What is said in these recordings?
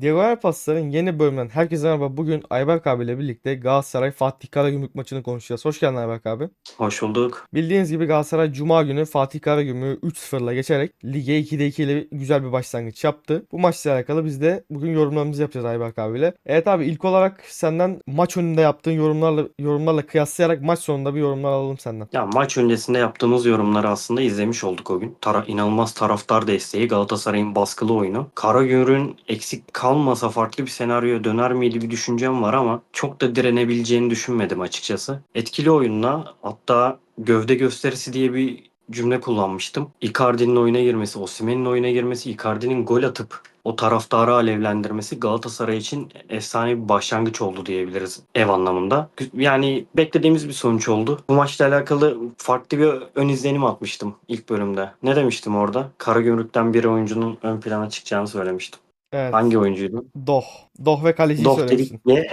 Diagonal Paslar'ın yeni bölümünden herkese merhaba. Bugün Ayberk abiyle birlikte Galatasaray Fatih Karagümrük maçını konuşacağız. Hoş geldin Ayberk abi. Hoş bulduk. Bildiğiniz gibi Galatasaray Cuma günü Fatih Karagümrük'ü 3-0'la geçerek lige 2'de 2 ile güzel bir başlangıç yaptı. Bu maçla alakalı biz de bugün yorumlarımızı yapacağız Ayberk abiyle. Evet abi ilk olarak senden maç önünde yaptığın yorumlarla yorumlarla kıyaslayarak maç sonunda bir yorumlar alalım senden. Ya maç öncesinde yaptığımız yorumları aslında izlemiş olduk o gün. Tara inanılmaz taraftar desteği, Galatasaray'ın baskılı oyunu. Karagümrük'ün eksik kalmasa farklı bir senaryoya döner miydi bir düşüncem var ama çok da direnebileceğini düşünmedim açıkçası. Etkili oyunla hatta gövde gösterisi diye bir cümle kullanmıştım. Icardi'nin oyuna girmesi, Osimhen'in oyuna girmesi, Icardi'nin gol atıp o taraftarı alevlendirmesi Galatasaray için efsane bir başlangıç oldu diyebiliriz ev anlamında. Yani beklediğimiz bir sonuç oldu. Bu maçla alakalı farklı bir ön izlenim atmıştım ilk bölümde. Ne demiştim orada? Karagümrük'ten bir oyuncunun ön plana çıkacağını söylemiştim. Evet. Hangi oyuncuydu? Doh. Doh ve kaleciyi Doh söylemişsin. dedik ve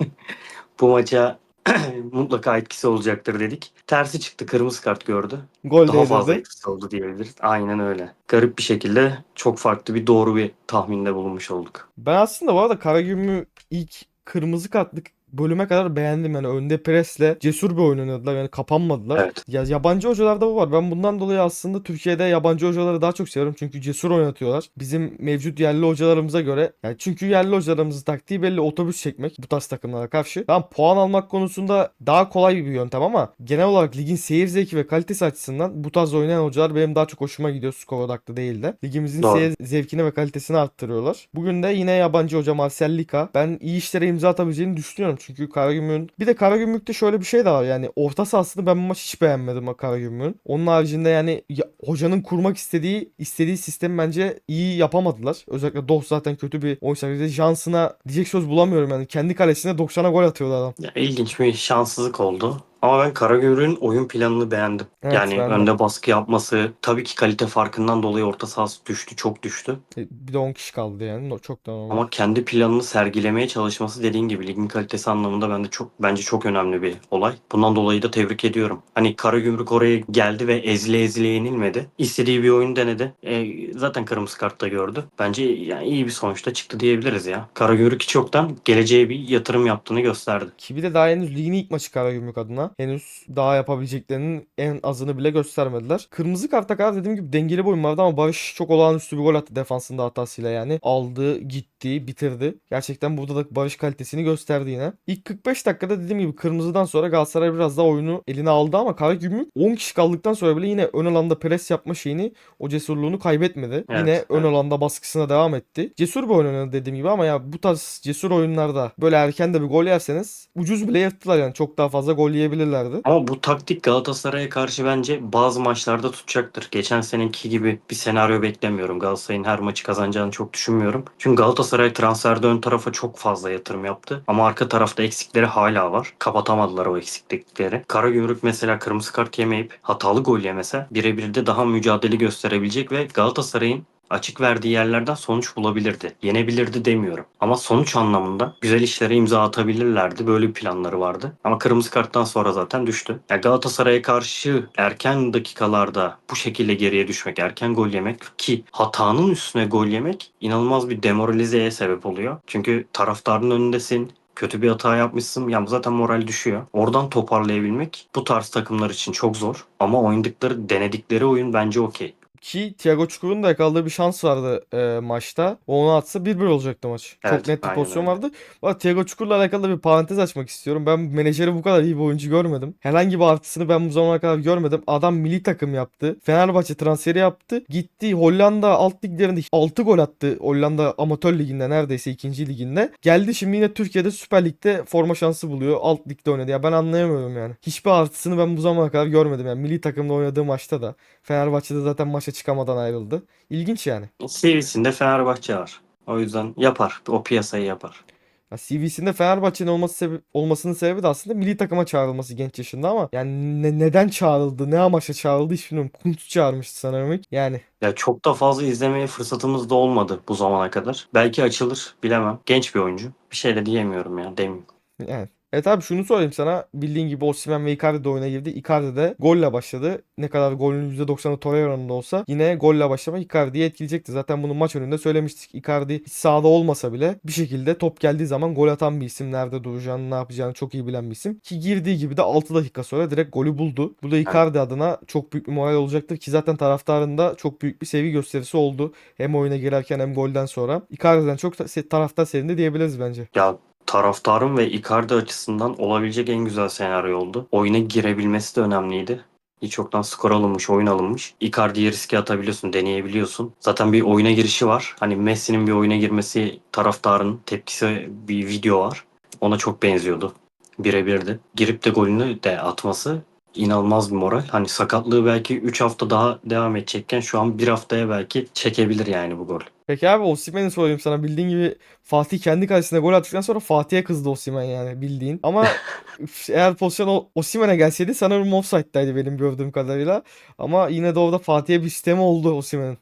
bu maça mutlaka etkisi olacaktır dedik. Tersi çıktı. Kırmızı kart gördü. Gol Daha fazla değdirdi. etkisi oldu diyebiliriz. Aynen öyle. Garip bir şekilde çok farklı bir doğru bir tahminde bulunmuş olduk. Ben aslında bu arada Karagümrük'ü ilk kırmızı kartlık bölüme kadar beğendim. Yani önde presle cesur bir oynadılar. Yani kapanmadılar. Evet. Ya yabancı hocalarda bu var. Ben bundan dolayı aslında Türkiye'de yabancı hocaları daha çok seviyorum. Çünkü cesur oynatıyorlar. Bizim mevcut yerli hocalarımıza göre. Yani çünkü yerli hocalarımızın taktiği belli otobüs çekmek bu tarz takımlara karşı. Tamam puan almak konusunda daha kolay bir yöntem ama genel olarak ligin seyir zevki ve kalitesi açısından bu tarz oynayan hocalar benim daha çok hoşuma gidiyor skor odaklı değil de. Ligimizin Doğru. seyir zevkini ve kalitesini arttırıyorlar. Bugün de yine yabancı hoca Marcel Lika. Ben iyi işlere imza atabileceğini düşünüyorum. Çünkü Karagümrük'ün bir de Karagümrük'te şöyle bir şey de var. Yani orta sahasını ben bu maç hiç beğenmedim Karagümrük'ün. Onun haricinde yani ya- hocanın kurmak istediği istediği sistemi bence iyi yapamadılar. Özellikle Doh zaten kötü bir oyun sahibi. Johnson'a diyecek söz bulamıyorum yani. Kendi kalesine 90'a gol atıyordu adam. Ya, ilginç bir şanssızlık oldu. Ama ben Karagümrük'ün oyun planını beğendim. Evet, yani ben de. önde baskı yapması tabii ki kalite farkından dolayı orta sahası düştü, çok düştü. E, Bir de 10 kişi kaldı yani. No- Çok da normal. Ama kendi planını sergilemeye çalışması dediğin gibi ligin kalitesi anlamında bende çok bence çok önemli bir olay. Bundan dolayı da tebrik ediyorum. Hani Karagümrük oraya geldi ve ezile ezile yenilmedi. İstediği bir oyun denedi. E, zaten kırmızı kartta gördü. Bence yani iyi bir sonuçta çıktı diyebiliriz ya. Karagümrük hiç yoktan geleceğe bir yatırım yaptığını gösterdi. Ki bir de daha henüz ligin ilk maçı Karagümrük adına. Henüz daha yapabileceklerinin en azını bile göstermediler. Kırmızı kartta kadar dediğim gibi dengeli bir oyun vardı ama Barış çok olağanüstü bir gol attı defansında hatasıyla yani. Aldı, gitti, bitirdi. Gerçekten burada da Barış kalitesini gösterdi yine. İlk 45 dakikada dediğim gibi kırmızıdan sonra Galatasaray biraz daha oyunu eline aldı ama Karagümrük 10 kişi kaldıktan sonra bile yine ön alanda pres yapma şeyini o cesurluğunu kaybetmedi. Evet, yine ön evet. alanda baskısına devam etti. Cesur bir oyun oynadı dediğim gibi ama ya bu tarz cesur oyunlarda böyle erken de bir gol yerseniz ucuz bile yırttılar yani çok daha fazla gol yiyebilirlerdi. Ama bu taktik Galatasaray'a karşı bence bazı maçlarda tutacaktır. Geçen seneki gibi bir senaryo beklemiyorum. Galatasaray'ın her maçı kazanacağını çok düşünmüyorum. Çünkü Galatasaray transferde ön tarafa çok fazla yatırım yaptı. Ama arka tarafta eksikleri hala var. Kapatamadılar o eksiklikleri. Karagümrük mesela kırmızı kart yemeyip hatalı gol yemese birebir de daha mücadele gösterebilecek ve Galatasaray'ın açık verdiği yerlerden sonuç bulabilirdi. Yenebilirdi demiyorum. Ama sonuç anlamında güzel işlere imza atabilirlerdi. Böyle bir planları vardı. Ama kırmızı karttan sonra zaten düştü. Ya Galatasaray'a karşı erken dakikalarda bu şekilde geriye düşmek, erken gol yemek ki hatanın üstüne gol yemek inanılmaz bir demoralizeye sebep oluyor. Çünkü taraftarın önündesin. Kötü bir hata yapmışsın. Yani zaten moral düşüyor. Oradan toparlayabilmek bu tarz takımlar için çok zor. Ama oynadıkları, denedikleri oyun bence okey. Ki Thiago Çukur'un da yakaladığı bir şans vardı e, maçta. O onu atsa 1-1 olacaktı maç. Evet, Çok net bir pozisyon öyle. vardı. Bak Thiago Çukur'la alakalı bir parantez açmak istiyorum. Ben menajeri bu kadar iyi bir oyuncu görmedim. Herhangi bir artısını ben bu zamana kadar görmedim. Adam milli takım yaptı. Fenerbahçe transferi yaptı. Gitti Hollanda alt liglerinde 6 gol attı. Hollanda amatör liginde neredeyse 2. liginde. Geldi şimdi yine Türkiye'de Süper Lig'de forma şansı buluyor. Alt ligde oynadı. Ya ben anlayamıyorum yani. Hiçbir artısını ben bu zamana kadar görmedim. Yani milli takımda oynadığı maçta da. Fenerbahçe'de zaten maça çıkamadan ayrıldı. İlginç yani. CV'sinde Fenerbahçe var. O yüzden yapar. O piyasayı yapar. Ya CV'sinde Fenerbahçe'nin olması sebebi, olmasının sebebi de aslında milli takıma çağrılması genç yaşında ama yani ne- neden çağrıldı, ne amaçla çağrıldı hiç bilmiyorum. Kuntz çağırmıştı sanırım ilk. Yani Ya çok da fazla izlemeye fırsatımız da olmadı bu zamana kadar. Belki açılır bilemem. Genç bir oyuncu. Bir şey de diyemiyorum ya demeyeyim. yani Evet abi şunu sorayım sana. Bildiğin gibi Osimhen ve Icardi de oyuna girdi. Icardi de golle başladı. Ne kadar golün %90'ı Torreira oranında olsa yine golle başlamak Icardi'yi etkileyecekti. Zaten bunu maç önünde söylemiştik. Icardi sahada olmasa bile bir şekilde top geldiği zaman gol atan bir isim. Nerede duracağını, ne yapacağını çok iyi bilen bir isim. Ki girdiği gibi de 6 dakika sonra direkt golü buldu. Bu da Icardi adına çok büyük bir moral olacaktır ki zaten taraftarın da çok büyük bir sevgi gösterisi oldu. Hem oyuna girerken hem golden sonra. Icardi'den çok taraftar sevindi diyebiliriz bence. Ya taraftarın ve Icardi açısından olabilecek en güzel senaryo oldu. Oyuna girebilmesi de önemliydi. Hiç yoktan skor alınmış, oyun alınmış. Icardi'yi riske atabiliyorsun, deneyebiliyorsun. Zaten bir oyuna girişi var. Hani Messi'nin bir oyuna girmesi taraftarın tepkisi bir video var. Ona çok benziyordu. Birebirdi. Girip de golünü de atması inanılmaz bir moral. Hani sakatlığı belki 3 hafta daha devam edecekken şu an bir haftaya belki çekebilir yani bu gol. Peki abi Osimhen'i sorayım sana. Bildiğin gibi Fatih kendi kalesine gol attıktan sonra Fatih'e kızdı Osimhen yani bildiğin. Ama eğer pozisyon Osimhen'e gelseydi sanırım offside'daydı benim gördüğüm kadarıyla. Ama yine de orada Fatih'e bir sistemi oldu Osimhen'in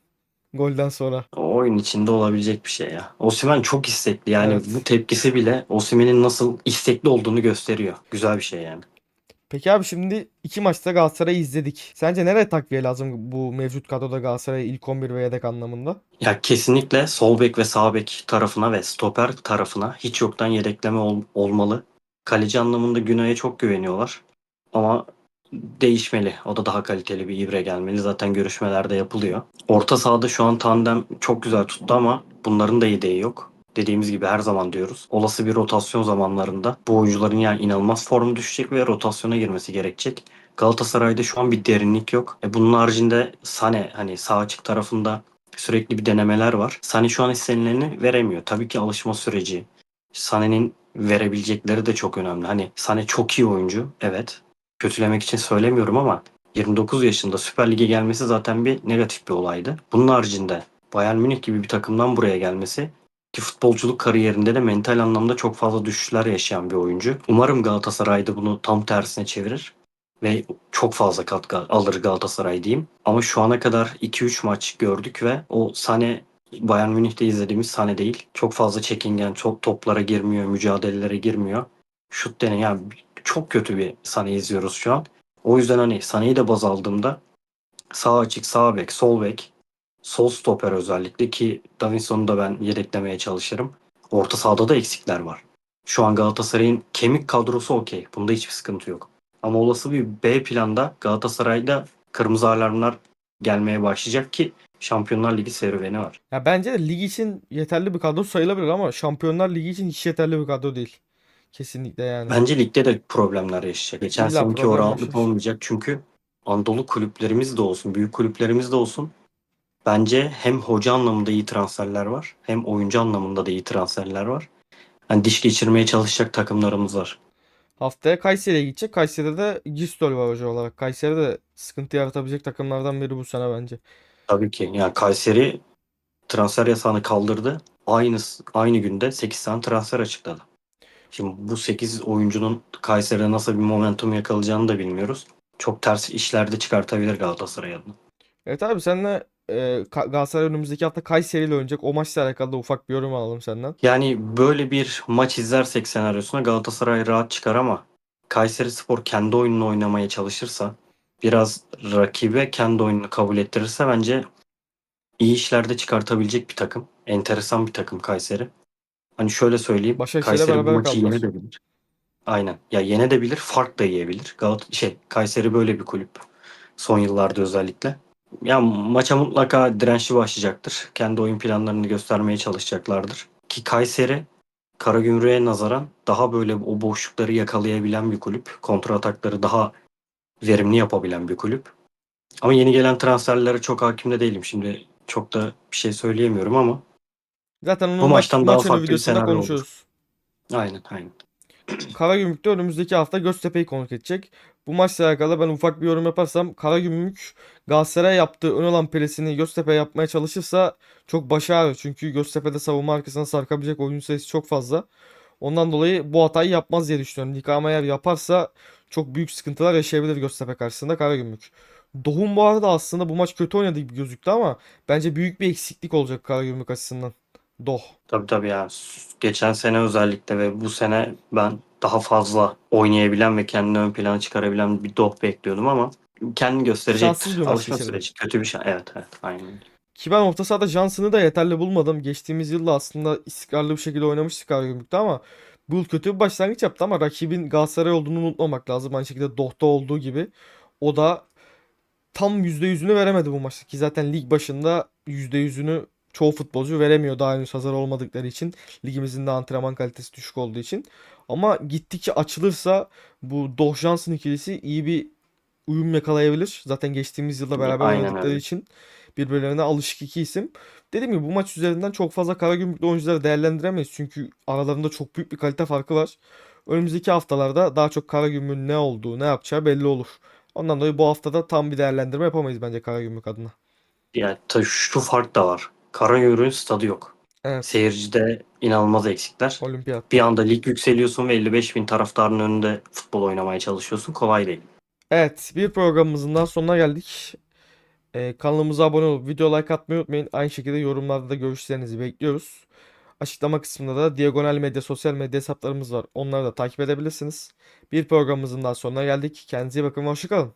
golden sonra. O oyun içinde olabilecek bir şey ya. Osimhen çok istekli. Yani Evet. bu tepkisi bile Osimhen'in nasıl istekli olduğunu gösteriyor. Güzel bir şey yani. Peki abi şimdi iki maçta Galatasaray'ı izledik. Sence nereye takviye lazım bu mevcut kadroda Galatasaray'a ilk 11 ve yedek anlamında? Ya kesinlikle sol bek ve sağ bek tarafına ve stoper tarafına hiç yoktan yedekleme ol- olmalı. Kaleci anlamında Günay'a çok güveniyorlar. Ama değişmeli. O da daha kaliteli bir ibre gelmeli. Zaten görüşmelerde yapılıyor. Orta sahada şu an tandem çok güzel tuttu ama bunların da yedeği yok. Dediğimiz gibi her zaman diyoruz. Olası bir rotasyon zamanlarında bu oyuncuların yani inanılmaz formu düşecek ve rotasyona girmesi gerekecek. Galatasaray'da şu an bir derinlik yok. E bunun haricinde Sane hani sağ açık tarafında sürekli bir denemeler var. Sane şu an istenileni veremiyor. Tabii ki alışma süreci. Sane'nin verebilecekleri de çok önemli. Hani Sane çok iyi oyuncu. Evet. Kötülemek için söylemiyorum ama 29 yaşında Süper Lig'e gelmesi zaten bir negatif bir olaydı. Bunun haricinde Bayern Münih gibi bir takımdan buraya gelmesi ki futbolculuk kariyerinde de mental anlamda çok fazla düşüşler yaşayan bir oyuncu. Umarım Galatasaray'da bunu tam tersine çevirir ve çok fazla katkı alır Galatasaray diyeyim. Ama şu ana kadar 2-3 maç gördük ve o Sane Bayern Münih'te izlediğimiz Sane değil. Çok fazla çekingen, çok toplara girmiyor, mücadelelere girmiyor. Şut dene yani çok kötü bir Sane izliyoruz şu an. O yüzden hani Sane'yi de baz aldığımda sağ açık, sağ bek, sol bek, sol stoper özellikle ki Davinson'u da ben yedeklemeye çalışırım. Orta sahada da eksikler var. Şu an Galatasaray'ın kemik kadrosu okey. Bunda hiçbir sıkıntı yok. Ama olası bir B planda Galatasaray'da kırmızı alarmlar gelmeye başlayacak ki Şampiyonlar Ligi serüveni var. Ya bence de lig için yeterli bir kadro sayılabilir ama Şampiyonlar Ligi için hiç yeterli bir kadro değil. Kesinlikle yani. Bence ligde de problemler yaşayacak. Geçen İlla seneki o rahatlık olmayacak çünkü Anadolu kulüplerimiz de olsun, büyük kulüplerimiz de olsun. Bence hem hoca anlamında iyi transferler var, hem oyuncu anlamında da iyi transferler var. Hani diş geçirmeye çalışacak takımlarımız var. Haftaya Kayseri'ye gidecek. Kayseri'de de Gistol var hoca olarak. Kayseri de sıkıntı yaratabilecek takımlardan biri bu sene bence. Tabii ki. Yani Kayseri transfer yasağını kaldırdı. Aynı aynı günde 8 tane transfer açıkladı. Şimdi bu 8 oyuncunun Kayseri'de nasıl bir momentum yakalayacağını da bilmiyoruz. Çok ters işler de çıkartabilir Galatasaray adına. Evet abi senle e, Galatasaray önümüzdeki hafta Kayseri ile oynayacak. O maçla alakalı da ufak bir yorum alalım senden. Yani böyle bir maç izlersek senaryosuna Galatasaray rahat çıkar ama Kayserispor kendi oyununu oynamaya çalışırsa biraz rakibe kendi oyununu kabul ettirirse bence iyi işler de çıkartabilecek bir takım. Enteresan bir takım Kayseri. Hani şöyle söyleyeyim. Kayseri bu maçı kaldılar. yenebilir. Aynen. Ya yenebilir, fark da yiyebilir. Galat şey Kayseri böyle bir kulüp. Son yıllarda özellikle. Ya maça mutlaka dirençli başlayacaktır. Kendi oyun planlarını göstermeye çalışacaklardır. Ki Kayseri Karagümrük'e nazaran daha böyle o boşlukları yakalayabilen bir kulüp. Kontra atakları daha verimli yapabilen bir kulüp. Ama yeni gelen transferlere çok hakim de değilim. Şimdi çok da bir şey söyleyemiyorum ama Zaten onu Bu maç, maçtan daha maç farklı bir senaryo olur. konuşuyoruz. aynen aynen. Karagümrük de önümüzdeki hafta Göztepe'yi konuk edecek. Bu maçla alakalı ben ufak bir yorum yaparsam Karagümrük Galatasaray yaptığı ön alan presini Göztepe yapmaya çalışırsa çok başı ağrır. Çünkü Göztepe'de savunma arkasına sarkabilecek oyuncu sayısı çok fazla. Ondan dolayı bu hatayı yapmaz diye düşünüyorum. Nikama eğer yaparsa çok büyük sıkıntılar yaşayabilir Göztepe karşısında Karagümrük. Doğum bu arada aslında bu maç kötü oynadı gibi gözüktü ama bence büyük bir eksiklik olacak Karagümrük açısından. Doh. Tabii tabii ya. Geçen sene özellikle ve bu sene ben daha fazla oynayabilen ve kendini ön plana çıkarabilen bir Doh bekliyordum ama kendini gösterecektir. Şanssız bir maç Alışma geçirdi. süreci. Kötü bir şey. Evet evet. Aynen. Ki ben orta sahada Johnson'ı da yeterli bulmadım. Geçtiğimiz yılda aslında istikrarlı bir şekilde oynamıştık Karagümrük'te ama bu yıl kötü bir başlangıç yaptı ama rakibin Galatasaray olduğunu unutmamak lazım. Aynı şekilde Doh'ta olduğu gibi. O da tam %100'ünü veremedi bu maçta ki zaten lig başında %100'ünü çoğu futbolcu veremiyor daha henüz hazır olmadıkları için. Ligimizin de antrenman kalitesi düşük olduğu için. Ama gittikçe açılırsa bu Doh Johnson ikilisi iyi bir uyum yakalayabilir. Zaten geçtiğimiz yılda beraber Aynen oynadıkları öyle. için birbirlerine alışık iki isim. Dediğim gibi bu maç üzerinden çok fazla Karagümrüklü oyuncuları değerlendiremeyiz. Çünkü aralarında çok büyük bir kalite farkı var. Önümüzdeki haftalarda daha çok Karagümrük'ün ne olduğu, ne yapacağı belli olur. Ondan dolayı bu haftada tam bir değerlendirme yapamayız bence Karagümrük adına. Yani şu fark da var. Karagümrük'ün stadı yok. Evet. Seyircide inanılmaz eksikler. Olimpiyat. Bir anda lig yükseliyorsun ve 55 bin taraftarın önünde futbol oynamaya çalışıyorsun. Kolay değil. Evet, bir programımızın daha sonuna geldik. Ee, kanalımıza abone olup video like atmayı unutmayın. Aynı şekilde yorumlarda da görüşlerinizi bekliyoruz. Açıklama kısmında da Diagonal Medya sosyal medya hesaplarımız var. Onları da takip edebilirsiniz. Bir programımızın daha sonuna geldik. Kendinize iyi bakın ve hoşça kalın.